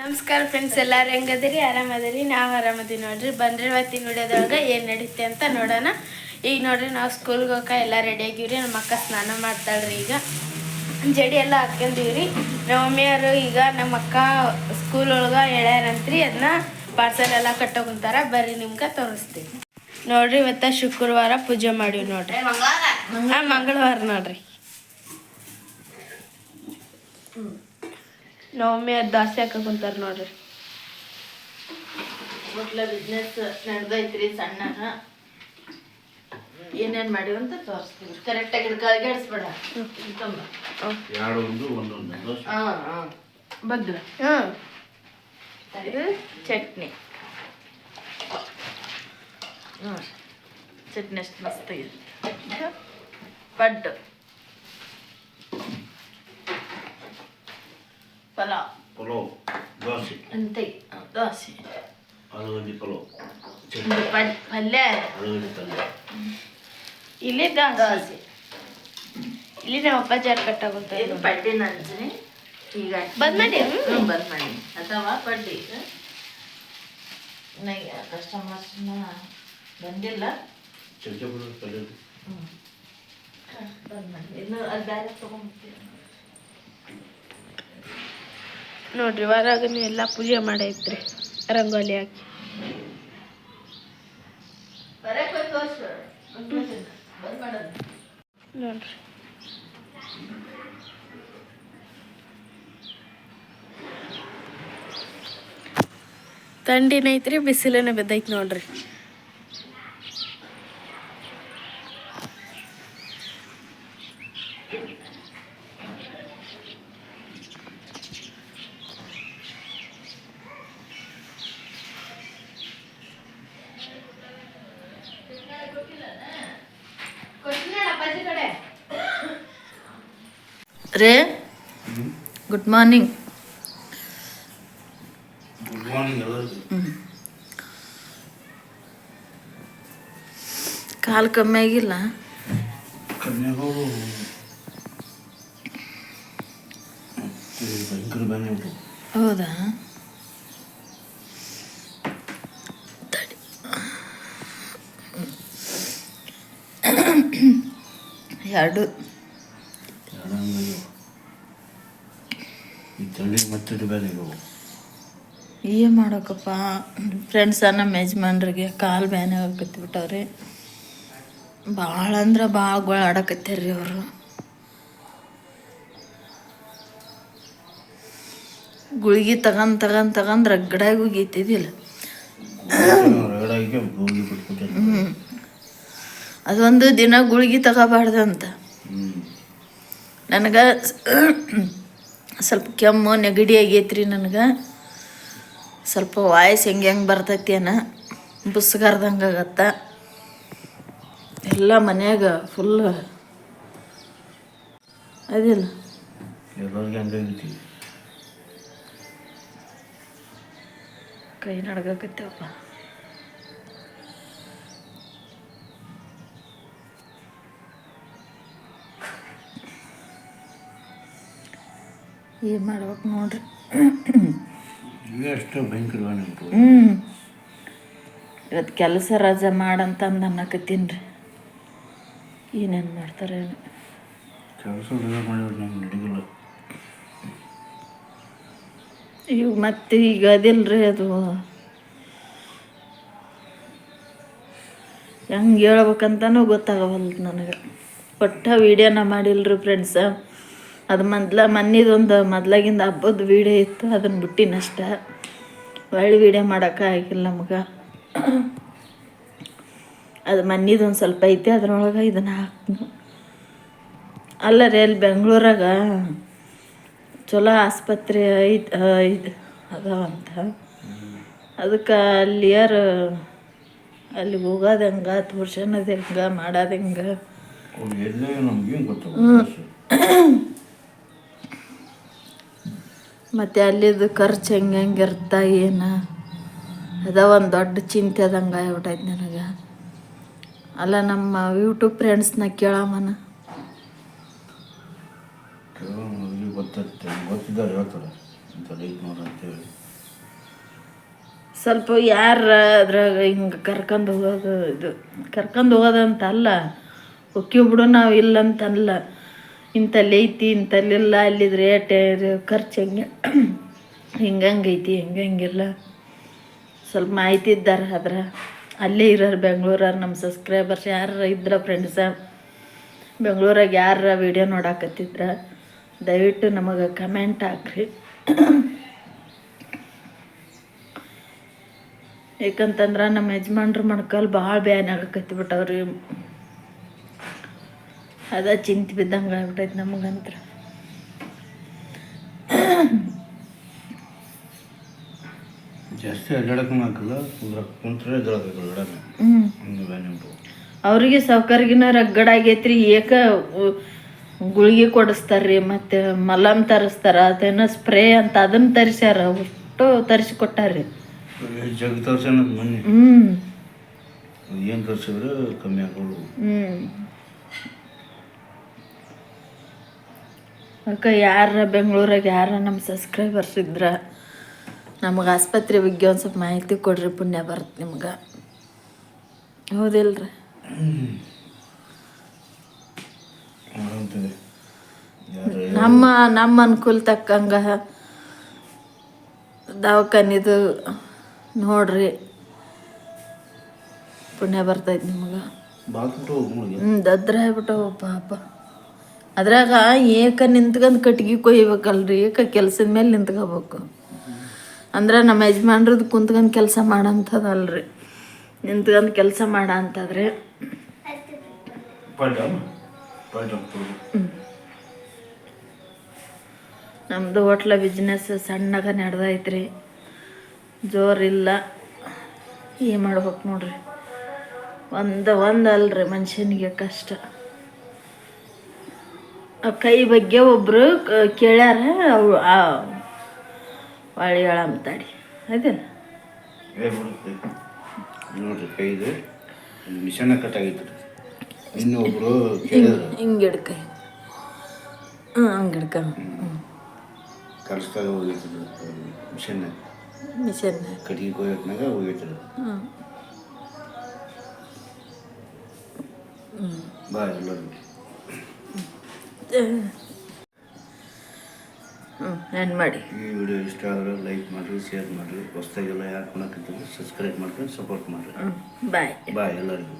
ನಮಸ್ಕಾರ ಫ್ರೆಂಡ್ಸ್ ಎಲ್ಲರೂ ಹೆಂಗದಿರಿ? ಆರಾಮದಿರಿ? ನಾವು ಆರಾಮದೀವಿ ನೋಡ್ರಿ. ಬನ್ರಿ ಇವತ್ತಿನ ವಿಡಿಯೋದೊಳಗೆ ಏನು ನಡೀತೆ ಅಂತ ನೋಡೋಣ. ಈಗ ನೋಡ್ರಿ ನಾವು ಸ್ಕೂಲ್ಗೆ ಹೋಗಕ್ಕೆ ಎಲ್ಲ ರೆಡಿ ಆಗಿವ್ರಿ. ನಮ್ಮ ಅಕ್ಕ ಸ್ನಾನ ಮಾಡ್ತಾಳ್ರಿ ಈಗ. ಜಡಿ ಎಲ್ಲ ಹಾಕ್ಕೊಂಡಿವ್ರಿ ನಮ್ಮ ಮಮ್ಮಿಯವರು ಈಗ ನಮ್ಮ ಅಕ್ಕ ಸ್ಕೂಲ್ ಒಳಗೆ ಹೇಳ್ಯಾರಂತ್ರಿ ಅದನ್ನ ಪಾರ್ಸಲ್ ಎಲ್ಲ ಕಟ್ಟೋಕುಂತಾರ. ಬರ್ರಿ ನಿಮ್ಗೆ ತೋರಿಸ್ತೀವಿ. ನೋಡ್ರಿ ಇವತ್ತ ಶುಕ್ರವಾರ ಪೂಜೆ ಮಾಡಿವಿ ನೋಡ್ರಿ. ಹಾಂ ಮಂಗಳವಾರ ನೋಡ್ರಿ. ನವಮಿ ಅದು ದಾಸೆ ಹಾಕಕ್ ಕುಂತಾರ ನೋಡ್ರಿ. ಮೊದ್ಲ ಬಿಸ್ನೆಸ್ ನಡೆದೈತ್ರಿ ಸಣ್ಣನ ಏನೇನ್ ಮಾಡಿ ಅಂತ ತೋರಿಸ್ತೀವಿ ಕರೆಕ್ಟಾಗಿ ಕಳ್ಗೆಡಿಸ್ಬೇಡ ತುಂಬ ಎರಡು ಒಂದು ಒಂದೊಂದು ಹಾಂ ಇದು ಚಟ್ನಿ. ಚಟ್ನಿ ಅಷ್ಟು ಮಸ್ತ್ ಇದು ಪಡ್ಡು. ಪಲಾವ್ ಪಲಾವ್ ದೋಸೆ ಅಂತ ದೋಸೆ ಆಲೂಗಡ್ಡೆ ಪಲಾವ್ ಚಟ್ನಿ ಒಂದು ಪಲ್ಯ ಆಲೂಗಡ್ಡೆ ಪಲ್ಯ ಇಲ್ಲಿ ದಾಸೆ ದೋಸೆ ಇಲ್ಲಿ ನಮ್ಮ ಅಪ್ಪಾಜಾರ್ ಕಟ್ಟಾಗುತ್ತೆ ಇದು ಬಡ್ಡಿ ನಂಜನೆ ಈಗ ಬಂದ್ ಮಾಡಿ. ಬಂದ್ ಮಾಡಿ ಅಥವಾ ಪಡ್ಡಿ ನನಗೆ ಕಸ್ಟಮರ್ಸ್ನ ಬಂದಿಲ್ಲ ಚರ್ಚೆ ಪಲ್ಯ ಬಂದ್ ಮಾಡಿ ಇನ್ನು ಅದು ಬೇರೆ ತೊಗೊಂಡ್ಬಿಡ್ತೀವಿ ನೋಡ್ರಿ ಹೊರಗೂ ಎಲ್ಲ ಪೂಜೆ ಮಾಡೈತ್ರಿ ರಂಗೋಲಿ ಹಾಕಿ. ನೋಡ್ರಿ. ಥಂಡಿನೈತ್ರಿ ಬಿಸಿಲನ ಬಿದ್ದೈತಿ ನೋಡ್ರಿ. ರೇ ಗುಡ್ ಮಾರ್ನಿಂಗ್ ಗುಡ್ ಮಾರ್ನಿಂಗ್ ಎಲ್ಲರಿಗೂ. ಕಾಲು ಕಮ್ಮಿ ಆಗಿಲ್ಲ? ಹೌದಾ? ಎರಡು. ಈ ಥಂಡಿ ಮತ್ತೆ ಬೇರೆ ಏನು ಮಾಡೋಕಪ್ಪ? ಫ್ರೆಂಡ್ಸ ನಮ್ಮ ಯಜಮಾನ್ರಿಗೆ ಕಾಲು ಬ್ಯಾನೆ ಆಗಕತ್ತಿಬಿಟ್ಟವ್ರಿ ಭಾಳ ಅಂದ್ರೆ ಭಾಳ ಗೋಳಾಡಕತ್ಯಾರ್ರಿ ಅವರು. ಗುಳಿಗೆ ತಗೊಂಡ್ ತಗೊಂಡ್ ತಗೊಂಡ್ ರಗಡಾಗಿ ಹೋಗೈತಿದಿಲ್ಲ. ರಗಡಾಗಿ ಹೋಗಿ ಬಿಟ್ಬಿಟ್ಟೆ ಹ್ಞೂ ಅದೊಂದು ದಿನ ಗುಳಿಗೆ ತಗೋಬಾರ್ದಂತ. ನನಗೆ ಸ್ವಲ್ಪ ಕೆಮ್ಮು ನೆಗಡಿ ಆಗೈತ್ರಿ ನನಗೆ. ಸ್ವಲ್ಪ ವಾಯ್ಸ್ ಹೆಂಗೆ ಹೆಂಗೆ ಬರ್ತೈತಿ ಅನ್ನ. ಬುಸ್ಗಾರ್ದಂಗೆ ಆಗತ್ತ. ಎಲ್ಲ ಮನ್ಯಾಗ ಫುಲ್ ಅದಿಲ್ಲ ಕೈ ನಡ್ಗಕತ್ತೇವಪ್ಪ. ಏನು ಮಾಡ್ಬೇಕು ನೋಡ್ರಿ. ಎಷ್ಟು ಹ್ಞೂ ಇವತ್ತು ಕೆಲಸ ರಜೆ ಮಾಡಂತಂದು ಅನ್ನಕತ್ತೀನಿ ರೀ. ಏನೇನು ಮಾಡ್ತಾರೆ. ಕೆಲಸ ನಡೀಗಿಲ್ಲ ಈಗ ಮತ್ತೆ ಈಗ ಅದಿಲ್ರಿ ಅದು. ಹೆಂಗೆ ಹೇಳ್ಬೇಕಂತನೂ ಗೊತ್ತಾಗವಲ್ದು ನನಗೆ. ಒಟ್ಟ ವೀಡಿಯೋನ ಮಾಡಿಲ್ರಿ ಫ್ರೆಂಡ್ಸ ಅದು ಮೊದ್ಲ ಮೊನ್ನೆದೊಂದು ಮೊದ್ಲಾಗಿಂದ ಹಬ್ಬದ ವೀಡಿಯೋ ಇತ್ತು ಅದನ್ನು ಬಿಟ್ಟಿನಷ್ಟ ಒಳ್ಳೆ ವೀಡಿಯೋ ಮಾಡೋಕೆ ಆಗಿಲ್ಲ ನಮ್ಗೆ. ಅದು ಮೊನ್ನೆದೊಂದು ಸ್ವಲ್ಪ ಐತಿ ಅದ್ರೊಳಗೆ ಇದನ್ನು ಹಾಕ್ತೀನಿ ಅಲ್ಲ ರೀ ಅಲ್ಲಿ ಬೆಂಗಳೂರಾಗ ಚಲೋ ಆಸ್ಪತ್ರೆ ಐತ್ ಇದು ಅದಾವಂತ ಅದಕ್ಕೆ ಅಲ್ಲಿ ಯಾರು ಅಲ್ಲಿ ಹೋಗೋದು ಹೆಂಗೆ ತೋರ್ಸೋದು ಹೆಂಗೆ ಮಾಡೋದು ಹೆಂಗೆ? ಹ್ಞೂ ಮತ್ತು ಅಲ್ಲಿದ್ದು ಖರ್ಚು ಹೆಂಗೆ ಹೆಂಗೆ ಇರ್ತ ಏನು? ಅದ ಒಂದು ದೊಡ್ಡ ಚಿಂತೆ ಅದಂಗೆ ಆಗ್ಬಿಟ್ಟೈತೆ ನನಗೆ. ಅಲ್ಲ ನಮ್ಮ ಯೂಟ್ಯೂಬ್ ಫ್ರೆಂಡ್ಸ್ನ ಕೇಳಮ್ಮನ ಸ್ವಲ್ಪ ಯಾರ ಅದ್ರಾಗ ಹಿಂಗೆ ಕರ್ಕೊಂಡು ಹೋಗೋದು ಇದು ಕರ್ಕೊಂಡು ಹೋಗೋದಂತ ಅಲ್ಲ. ಬಿಡು ನಾವು ಇಲ್ಲ ಅಂತಲ್ಲ ಇಂಥಲ್ಲಿ ಐತಿ ಇಂಥಲ್ಲಿಲ್ಲ ಅಲ್ಲಿದು ರೇಟ್ ಖರ್ಚು ಹೆಂಗೆ. ಹಿಂಗಂಗೈತಿ ಹಿಂಗಂಗಿಲ್ಲ ಸ್ವಲ್ಪ ಮಾಹಿತಿ ಇದ್ದಾರೆ ಆದ್ರೆ. ಅಲ್ಲೇ ಇರೋರು ಬೆಂಗ್ಳೂರವ್ರು ನಮ್ಮ ಸಬ್ಸ್ಕ್ರೈಬರ್ಸ್ ಯಾರು ಇದ್ರ ಫ್ರೆಂಡ್ಸ ಬೆಂಗ್ಳೂರಾಗ ಯಾರ ವಿಡಿಯೋ ನೋಡಾಕತ್ತಿದ್ರ? ದಯವಿಟ್ಟು ನಮಗೆ ಕಮೆಂಟ್ ಹಾಕ್ರಿ. ಯಾಕಂತಂದ್ರೆ ನಮ್ಮ ಯಜಮಾನ್ರ ಮಣ್ಕಲ್ ಭಾಳ ಬ್ಯಾನ್ ಆಗಕತ್ತಿ ಬಿಟ್ಟವ್ರಿ. ಅದ ಚಿಂತೆ ಬಿದ್ದಂಗೆ ಆಗ್ಬಿಟ್ಟೈತೆ ನಮಗಂತ್ರ. ಜಾಸ್ತಿ ಅಡ್ಡಾಡಕ್ಕೆ ಹಾಕಲ್ಲ ಕುಂತ್ರೆ ಎದ್ದೇಳಬೇಕು ಅಡ್ಡಾಡ ಅವ್ರಿಗೆ ಸೌಕರ್ಗಿನ ರಗಡ ಆಗೈತ್ರಿ ಏಕ ಗುಳಿಗೆ ಕೊಡಿಸ್ತಾರ್ರಿ ಮತ್ತು ಮಲಮ್ ತರಿಸ್ತಾರ ಅದೇನೋ ಸ್ಪ್ರೇ ಅಂತ ಅದನ್ನ ತರಿಸ್ಯಾರ ಅಷ್ಟು ತರಿಸಿ ಕೊಟ್ಟಾರ್ರಿ ಜಗ್ ತೋರ್ಸೋಣ ಮೊನ್ನೆ? ಹ್ಞೂ ಏನು ತೋರಿಸಿದ್ರೆ ಕಮ್ಮಿ ಆಗೋದು ಹ್ಞೂ ಅದಕ್ಕೆ ಯಾರ ಬೆಂಗಳೂರಾಗ ಯಾರ ನಮ್ಮ ಸಬ್ಸ್ಕ್ರೈಬರ್ಸ್ ಇದ್ರ ನಮಗೆ ಆಸ್ಪತ್ರೆ ಬಗ್ಗೆ ಒಂದು ಸ್ವಲ್ಪ ಮಾಹಿತಿ ಕೊಡ್ರಿ ಪುಣ್ಯ ಬರುತ್ತೆ ನಿಮ್ಗೆ. ಹೌದಿಲ್ರಿ? ನಮ್ಮ ನಮ್ಮ ಅನುಕೂಲ ತಕ್ಕಂಗ ದವಾಖಾನಿದು ನೋಡ್ರಿ. ಪುಣ್ಯ ಬರ್ತೈತೆ ನಿಮ್ಗೆ. ಹ್ಞೂ ದದ್ರ ಹೇಳ್ಬಿಟ್ಟು ಪಾಪ. ಅದ್ರಾಗ ಏಕ ನಿಂತ್ಕೊಂಡು ಕಟ್ಗೆ ಕೊಯ್ಬೇಕಲ್ರಿ ಏಕ ಕೆಲಸದ ಮೇಲೆ ನಿಂತ್ಕೋಬೇಕು. ಅಂದ್ರೆ ನಮ್ಮ ಯಜಮಾನ್ರದ್ದು ಕುಂತ್ಕೊಂಡು ಕೆಲಸ ಮಾಡೋಂಥದ್ದಲ್ರಿ ನಿಂತ್ಕೊಂಡು ಕೆಲಸ ಮಾಡ ಅಂತಂದ್ರೆ. ನಮ್ಮದು ಹೋಟ್ಲ ಬಿಸ್ನೆಸ್ ಸಣ್ಣಗ ನಡೆದೈತ್ರಿ. ಜೋರಿಲ್ಲ ಏನು ಮಾಡ್ಬೇಕು ನೋಡ್ರಿ. ಒಂದು ಒಂದು ಅಲ್ರಿ ಮನುಷ್ಯನಿಗೆ ಕಷ್ಟ. ಕೈ ಬಗ್ಗೆ ಒಬ್ಬರು ಕೇಳ್ಯಾರ ಅವು ಆ ಹೊಳಿ ಹೇಳಂತಾಡಿ ಅದೇನ ನೋಡ್ರಿ ಕೈದು ಮಿಷನ್ ಕಟ್ ಆಗೈತೆ ಇನ್ನೊಬ್ರು ಹಿಂಗೆ ಹಿಡ್ಕ. ಹ್ಞೂ ಹಂಗೆ ಹಿಡ್ಕ. ಕಲಿಸ್ದಾಗ ಹೋಗೈತದ ಮಿಷನ್. ಮಿಷನ್. ಕಟ್ಟಿಗೆ ಕೊಯ್ಯತ್ನಾಗ ಹೋಗೈತದ. ಹ್ಞೂ ಬಾ ಎಲ್ಲರೂ. ಹ್ಞೂ ಏನು ಮಾಡಿ. ಈ ವಿಡಿಯೋ ಇಷ್ಟ ಆದರೆ ಲೈಕ್ ಮಾಡಿರಿ ಶೇರ್ ಮಾಡಿರಿ. ಹೊಸ್ದಾಗೆಲ್ಲ ಯಾರು ಕೊಡೋಕ್ಕಿಂತ ಸಬ್ಸ್ಕ್ರೈಬ್ ಮಾಡ್ಕೊಂಡು ಸಪೋರ್ಟ್ ಮಾಡಿರಿ. ಬಾಯ್ ಬಾಯ್ ಎಲ್ಲರಿಗೂ.